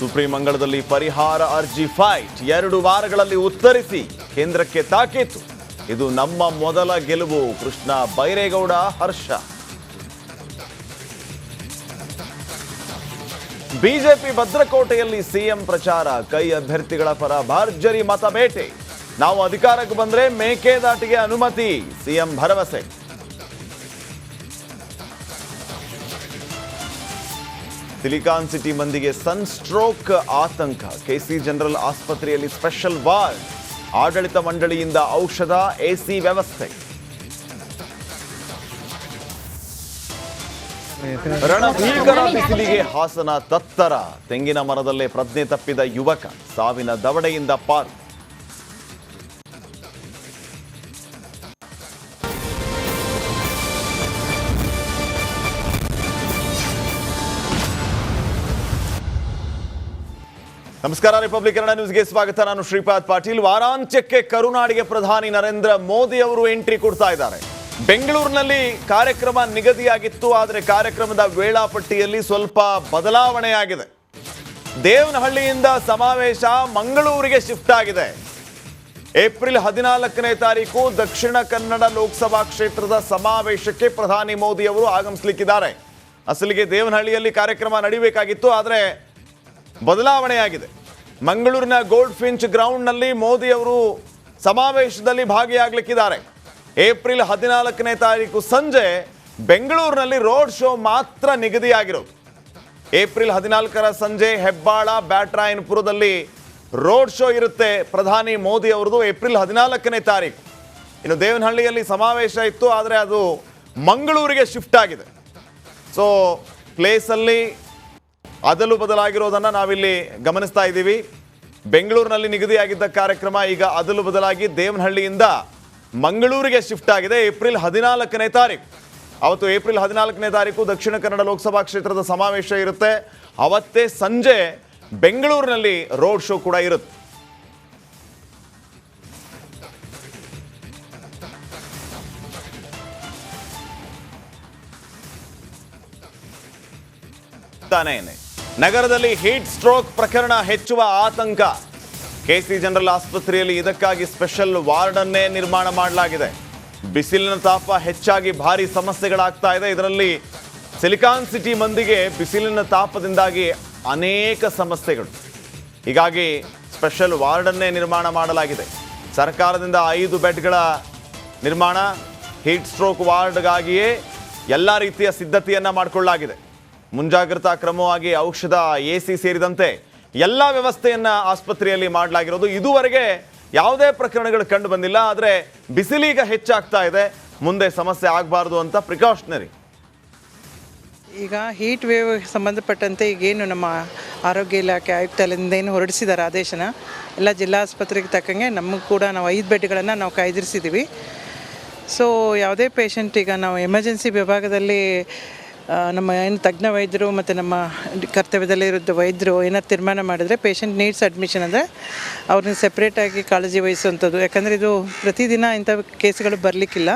Supreme ಅಂಗಳದಲ್ಲಿ ಪರಿಹಾರ ಅರ್ಜಿ ಫೈಟ್. ಎರಡು ವಾರಗಳಲ್ಲಿ ಉತ್ತರಿಸಿ ಕೇಂದ್ರಕ್ಕೆ ತಾಕೀತು. ಇದು ನಮ್ಮ ಮೊದಲ ಗೆಲುವು. ಕೃಷ್ಣ ಬೈರೇಗೌಡ, ಹರ್ಷ. ಬಿಜೆಪಿ ಭದ್ರಕೋಟೆಯಲ್ಲಿ ಸಿಎಂ ಪ್ರಚಾರ. ಕೈ ಅಭ್ಯರ್ಥಿಗಳ ಪರ ಭರ್ಜರಿ ಮತ ಬೇಟೆ ನಾವು ಅಧಿಕಾರಕ್ಕೆ ಬಂದ್ರೆ ಮೇಕೆದಾಟಿಗೆ ಅನುಮತಿ. ಸಿಎಂ ಭರವಸೆ. ಸಿಲಿಕಾನ್ ಸಿಟಿ ಮಂದಿಗೆ ಸನ್ ಸ್ಟ್ರೋಕ್ ಆತಂಕ. ಕೆಸಿ ಜನರಲ್ ಆಸ್ಪತ್ರೆಯಲ್ಲಿ ಸ್ಪೆಷಲ್ ವಾರ್ಡ್. ಆಡಳಿತ ಮಂಡಳಿಯಿಂದ ಔಷಧ, ಎಸಿ ವ್ಯವಸ್ಥೆ. ರಣಭೀಕರ ಬಿಸಿಲಿಗೆ ಹಾಸನ ತತ್ತರ. ತೆಂಗಿನ ಮರದಲ್ಲೇ ಪ್ರಜ್ಞೆ ತಪ್ಪಿದ ಯುವಕ. ಸಾವಿನ ದವಡೆಯಿಂದ ಪಾರು. ನಮಸ್ಕಾರ ರಿಪಬ್ಲಿಕ್ ಕನ್ನಡ ನ್ಯೂಸ್ಗೆ ಸ್ವಾಗತ. ನಾನು ಶ್ರೀಪಾದ್ ಪಾಟೀಲ್. ವಾರಾಂತ್ಯಕ್ಕೆ ಕರುನಾಡಿಗೆ ಪ್ರಧಾನಿ ನರೇಂದ್ರ ಮೋದಿ ಅವರು ಎಂಟ್ರಿ ಕೊಡ್ತಾ ಇದ್ದಾರೆ. ಬೆಂಗಳೂರಿನಲ್ಲಿ ಕಾರ್ಯಕ್ರಮ ನಿಗದಿಯಾಗಿತ್ತು, ಆದರೆ ಕಾರ್ಯಕ್ರಮದ ವೇಳಾಪಟ್ಟಿಯಲ್ಲಿ ಸ್ವಲ್ಪ ಬದಲಾವಣೆಯಾಗಿದೆ. ದೇವನಹಳ್ಳಿಯಿಂದ ಸಮಾವೇಶ ಮಂಗಳೂರಿಗೆ ಶಿಫ್ಟ್ ಆಗಿದೆ. ಏಪ್ರಿಲ್ ಹದಿನಾಲ್ಕನೇ ತಾರೀಕು ದಕ್ಷಿಣ ಕನ್ನಡ ಲೋಕಸಭಾ ಕ್ಷೇತ್ರದ ಸಮಾವೇಶಕ್ಕೆ ಪ್ರಧಾನಿ ಮೋದಿ ಅವರು ಆಗಮಿಸಲಿಕ್ಕಿದ್ದಾರೆ. ಅಸಲಿಗೆ ದೇವನಹಳ್ಳಿಯಲ್ಲಿ ಕಾರ್ಯಕ್ರಮ ನಡೀಬೇಕಾಗಿತ್ತು, ಆದರೆ ಬದಲಾವಣೆಯಾಗಿದೆ. ಮಂಗಳೂರಿನ ಗೋಲ್ಡ್ ಫಿಂಚ್ ಗ್ರೌಂಡ್ನಲ್ಲಿ ಮೋದಿ ಅವರು ಸಮಾವೇಶದಲ್ಲಿ ಭಾಗಿಯಾಗಲಿಕ್ಕಿದ್ದಾರೆ. ಏಪ್ರಿಲ್ ಹದಿನಾಲ್ಕನೇ ತಾರೀಕು ಸಂಜೆ ಬೆಂಗಳೂರಿನಲ್ಲಿ ರೋಡ್ ಶೋ ಮಾತ್ರ ನಿಗದಿಯಾಗಿರೋದು. ಏಪ್ರಿಲ್ ಹದಿನಾಲ್ಕರ ಸಂಜೆ ಹೆಬ್ಬಾಳ ಬ್ಯಾಟ್ರಾಯನ್ಪುರದಲ್ಲಿ ರೋಡ್ ಶೋ ಇರುತ್ತೆ ಪ್ರಧಾನಿ ಮೋದಿ ಅವರದು ಏಪ್ರಿಲ್ ಹದಿನಾಲ್ಕನೇ ತಾರೀಕು. ಇನ್ನು ದೇವನಹಳ್ಳಿಯಲ್ಲಿ ಸಮಾವೇಶ ಇತ್ತು, ಆದರೆ ಅದು ಮಂಗಳೂರಿಗೆ ಶಿಫ್ಟ್ ಆಗಿದೆ. ಸೊ ಪ್ಲೇಸಲ್ಲಿ ಅದಲು ಬದಲಾಗಿರೋದನ್ನು ನಾವಿಲ್ಲಿ ಗಮನಿಸ್ತಾ ಇದ್ದೀವಿ. ಬೆಂಗಳೂರಿನಲ್ಲಿ ನಿಗದಿಯಾಗಿದ್ದ ಕಾರ್ಯಕ್ರಮ ಈಗ ಅದಲು ಬದಲಾಗಿ ದೇವನಹಳ್ಳಿಯಿಂದ ಮಂಗಳೂರಿಗೆ ಶಿಫ್ಟ್ ಆಗಿದೆ. ಏಪ್ರಿಲ್ ಹದಿನಾಲ್ಕನೇ ತಾರೀಕು. ಅವತ್ತು ಏಪ್ರಿಲ್ ಹದಿನಾಲ್ಕನೇ ತಾರೀಕು ದಕ್ಷಿಣ ಕನ್ನಡ ಲೋಕಸಭಾ ಕ್ಷೇತ್ರದ ಸಮಾವೇಶ ಇರುತ್ತೆ. ಅವತ್ತೇ ಸಂಜೆ ಬೆಂಗಳೂರಿನಲ್ಲಿ ರೋಡ್ ಶೋ ಕೂಡ ಇರುತ್ತೆ ತಾನೇನೆ ನಗರದಲ್ಲಿ ಹೀಟ್ ಸ್ಟ್ರೋಕ್ ಪ್ರಕರಣ ಹೆಚ್ಚುವ ಆತಂಕ. ಕೆಸಿ ಜನರಲ್ ಆಸ್ಪತ್ರೆಯಲ್ಲಿ ಇದಕ್ಕಾಗಿ ಸ್ಪೆಷಲ್ ವಾರ್ಡನ್ನೇ ನಿರ್ಮಾಣ ಮಾಡಲಾಗಿದೆ. ಬಿಸಿಲಿನ ತಾಪ ಹೆಚ್ಚಾಗಿ ಭಾರಿ ಸಮಸ್ಯೆಗಳಾಗ್ತಾ ಇದೆ. ಇದರಲ್ಲಿ ಸಿಲಿಕಾನ್ ಸಿಟಿ ಮಂದಿಗೆ ಬಿಸಿಲಿನ ತಾಪದಿಂದಾಗಿ ಅನೇಕ ಸಮಸ್ಯೆಗಳು. ಹೀಗಾಗಿ ಸ್ಪೆಷಲ್ ವಾರ್ಡನ್ನೇ ನಿರ್ಮಾಣ ಮಾಡಲಾಗಿದೆ. ಸರ್ಕಾರದಿಂದ ಐದು ಬೆಡ್ಗಳ ನಿರ್ಮಾಣ ಹೀಟ್ ಸ್ಟ್ರೋಕ್ ವಾರ್ಡ್ಗಾಗಿಯೇ ಎಲ್ಲ ರೀತಿಯ ಸಿದ್ಧತೆಯನ್ನು ಮಾಡಿಕೊಳ್ಳಲಾಗಿದೆ. ಮುಂಜಾಗ್ರತಾ ಕ್ರಮವಾಗಿ ಔಷಧ ಎ ಸೇರಿದಂತೆ ಎಲ್ಲ ವ್ಯವಸ್ಥೆಯನ್ನ ಆಸ್ಪತ್ರೆಯಲ್ಲಿ ಮಾಡಲಾಗಿರೋದು. ಇದುವರೆಗೆ ಯಾವುದೇ ಪ್ರಕರಣಗಳು ಕಂಡು ಬಂದಿಲ್ಲ. ಆದರೆ ಬಿಸಿಲೀಗ ಹೆಚ್ಚಾಗ್ತಾ ಇದೆ. ಮುಂದೆ ಸಮಸ್ಯೆ ಆಗಬಾರ್ದು ಅಂತ ಪ್ರಿಕಾಷನರಿ. ಈಗ ಹೀಟ್ ವೇವ್ ಸಂಬಂಧಪಟ್ಟಂತೆ ಈಗೇನು ನಮ್ಮ ಆರೋಗ್ಯ ಇಲಾಖೆ ಆಯುಕ್ತಾಲಯದಿಂದ ಏನು ಹೊರಡಿಸಿದ್ದಾರೆ ಆದೇಶನ, ಎಲ್ಲ ಜಿಲ್ಲಾ ಆಸ್ಪತ್ರೆಗೆ ತಕ್ಕಂಗೆ ನಮಗೂ ಕೂಡ ನಾವು ಐದು ಬೆಡ್ಗಳನ್ನು ನಾವು ಕಾಯ್ದಿರಿಸಿದ್ದೀವಿ. ಸೊ ಯಾವುದೇ ಪೇಷಂಟ್ ಈಗ ನಾವು ಎಮರ್ಜೆನ್ಸಿ ವಿಭಾಗದಲ್ಲಿ ನಮ್ಮ ಏನು ತಜ್ಞ ವೈದ್ಯರು ಮತ್ತು ನಮ್ಮ ಕರ್ತವ್ಯದಲ್ಲಿರೋದು ವೈದ್ಯರು ಏನಾದ್ರು ತೀರ್ಮಾನ ಮಾಡಿದರೆ ಪೇಷಂಟ್ ನೀಡ್ಸ್ ಅಡ್ಮಿಷನ್ ಅಂದರೆ ಅವ್ರನ್ನ ಸಪ್ರೇಟಾಗಿ ಕಾಳಜಿ ವಹಿಸುವಂಥದ್ದು. ಯಾಕಂದರೆ ಇದು ಪ್ರತಿದಿನ ಇಂಥ ಕೇಸ್ಗಳು ಬರಲಿಕ್ಕಿಲ್ಲ.